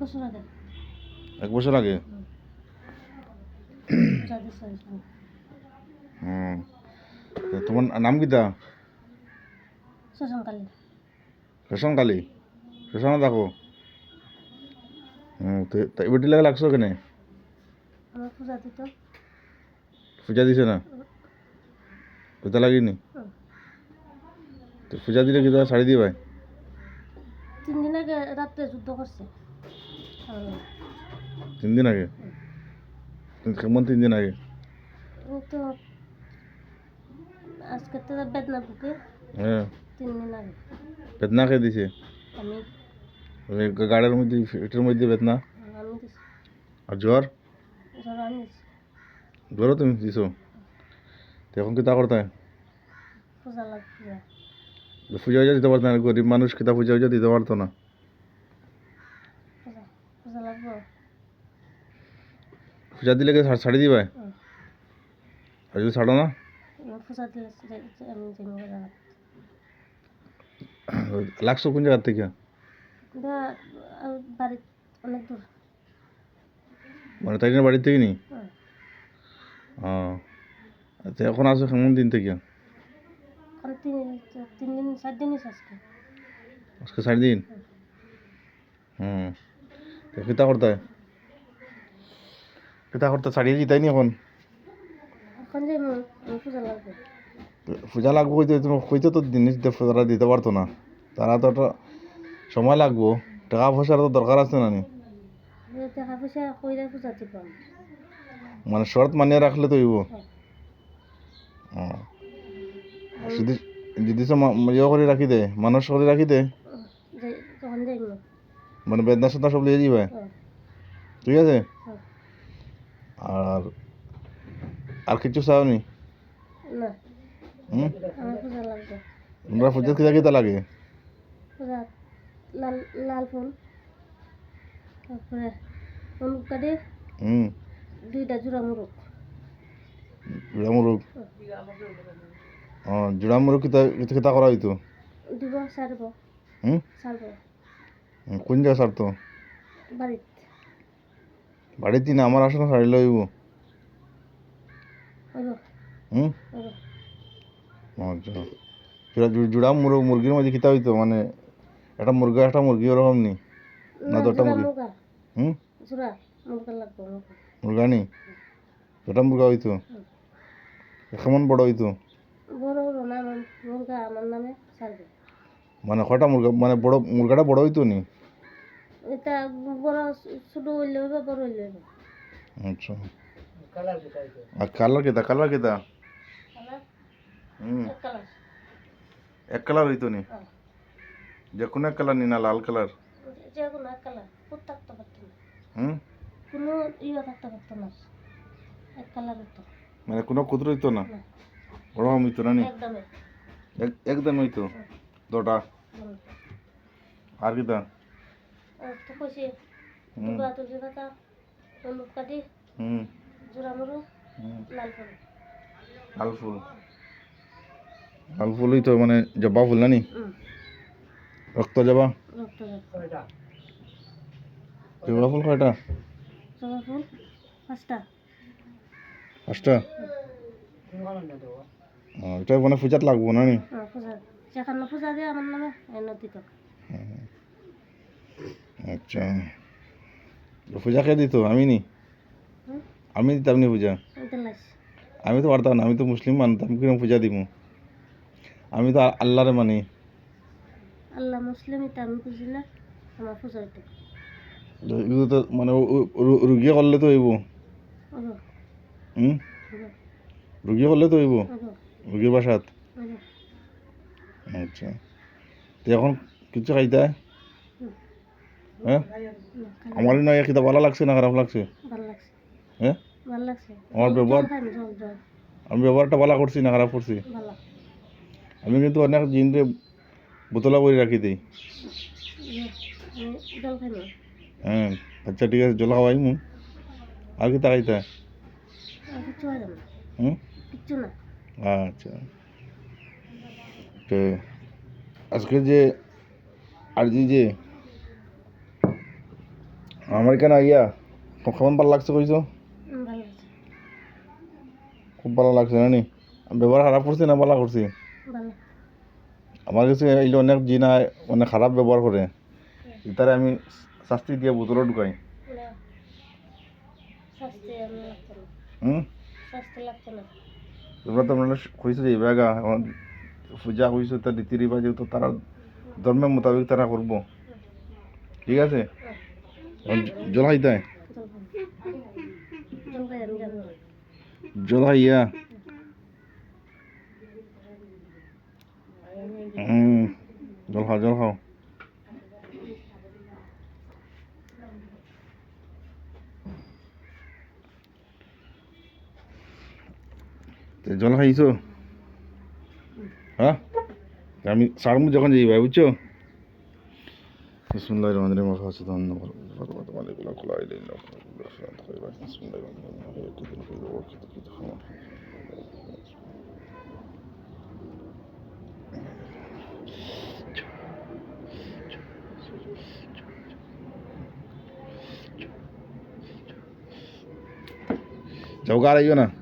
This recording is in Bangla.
বছর আগে। এক বছর আগে? হুম। তোমার নাম কিতা শ্মশানকালী রেশন কালি। রেশনে থাকো হুম তো এবার লাগে লাগছো কেনে? পূজা দিত। পূজা দিছে না? পূজা লাগিনি? তো পূজা দিলে কি শাড়ি দিবাই তিন দিন আগে রাত্রে যুদ্ধ করছে। তিন দিন আগে কেমন তিন দিন আগে এই তো আজকে তো বেদনা বুকে হ্যাঁ তিন দিন আগে বেদনা খেয়ে দিছে আমি ওই গাড়ির মধ্যে এটার মধ্যে বেদনা আমি দিছি আর জ্বর জ্বর আমি দিছি জ্বরও তুমি দিছো তো এখন কি তা করতে পূজা লাগবে পূজা হয়ে দিতে পারতো না গরিব মানুষ কিতা পূজা হয়ে দিতে পারতো না পূজা লাগবে? পূজা দিলে কি দিবাই হুম। আর যদি ছাড়ো না? পূজা দিলে লাগছো কোন জায়গার থেকে? কিন্তু বাড়ি অনেক দূর। মানে তাই বাড়ির থেকে নি। ও আচ্ছা এখন আসো কেমন দিন থেকে? তিন দিন চার দিন আজকে। চার দিন? হুম। কিতা করতে কিতা করতে ছাড়িয়ে দিতাই নি এখন? পূজা লাগবে তো পূজা লাগবো হইতে তুমি হইতে তো জিনিস তারা দিতে পারতো না। তারা তো একটা সময় লাগবো। টাকা পয়সার তো দরকার আছে না নি? মানে শর্ত মানিয়ে রাখলে তো হইব যদি যদি ইয়ে করে রাখি দে মানুষ করে রাখি দে। মানে বেদনা সেদনা সব লিয়ে যাবে হ্যাঁ। ঠিক আছে? হ্যাঁ। আর আর কিছু চাও নি। না হুম? আমার তোমরা পূজা কিতা কিতা লাগে? লাল ফুল। তারপরে কাটে হুম। দুইটা জোড়া মুরগ। জোড়া মুরগ? ও জোড়া মুরগ কিতা কিতা করা হইতো? দিব সারব। হুম? সারব। কোন জায়গা সারতো বাড়িত না আমার আসলে সারিলে হইব হুম আচ্ছা জোড়া মুরগির মধ্যে কিতা হইতো মানে একটা মুরগা একটা মুরগি ওরকম নি না দুটা মুরগি? মুরগা হুম নি দুটা মুরগা হইতো কেমন বড় হইতো মানে কয়টা মুরগা মানে বড় মুরগাটা বড় হইতো নি এটা বড় ছোট হইলে হইব বড় হইলে হইব আচ্ছা। আর কালার কিতা কালার কিতা? কালার হুম। এক কালার এক কালার হইতো নি? হ্যাঁ। যে কোনো এক কালার নি না লাল কালার যে কোনো এক কালার খুব থাকতে পারতো না। হুম? কোনো ইয়ে থাকতে পারতো না। এক কালার হতো মানে কোনো কুদর হইতো না? বড় হইতো না নি? একদমই। এক- একদম হইতো। দুটা। হুম। আর কিতা? তো লাল ফুল। লাল মানে জবা ফুল না নি? রক্ত জবা? রক্ত জবা। জবা ফুল কয়টা? জবা ফুল পাঁচটা। পাঁচটা? ও, এটা মানে পূজাত লাগবো না নি? হ্যাঁ পূজা যেখানে পূজা দিয়ে আমার নামে নদী তো। আচ্ছা। পূজা কে দিত আমি নি আমি দিতাম নি পূজা? আমি তো পারতাম না আমি তো মুসলিম মানতাম কীরকম পূজা দিব আমি তো আল্লাহরে মানি। আল্লাহ মুসলিম আমি বুঝি না আমার পূজা তো মানে রুগিয়ে করলে তো হইব। হুম? রুগিয়ে করলে তো হইব? রুগীর বাসাত? আচ্ছা। তো এখন কিছু খাইতে? হ্যাঁ? না, আমার নয় কিতা ভালো লাগছে না খারাপ লাগছে? হ্যাঁ? আমার ব্যবহার আমি ব্যবহারটা ভালো করছি না খারাপ করছি? আমি কিন্তু অনেক জিনরে বোতলা করে রাখি দিই। ইয়ে, হ্যাঁ আচ্ছা ঠিক আছে জল খাওয়াই মু। আর কি তাকাইতে না। হুম? আচ্ছা। তো আজকে যে আর যে আমার কেন আইয়া? কেমন ভালো লাগছে কইছো? খুব ভালো লাগছে জানি ব্যবহার খারাপ করছি না ভালো করছি? আমার কাছে এই অনেক জিনা মানে খারাপ ব্যবহার করে তারে আমি শাস্তি দিয়ে বোতলে ঢুকাই। না। না। না। তোমরা তো মানে কইছো যে এখন পূজা কইছো তার রীতি রিবাজ তো তারা ধর্মের মোতাবেক তারা করব। ঠিক আছে? এখন জল খাইতে হয়? জল খাই আমি জল হুম জল খাও জল খাও জল খাইছো হ্যাঁ আমি সারমু যখন যাই ভাই বুঝছ? রহমানির রহিম যাও গার আইও না।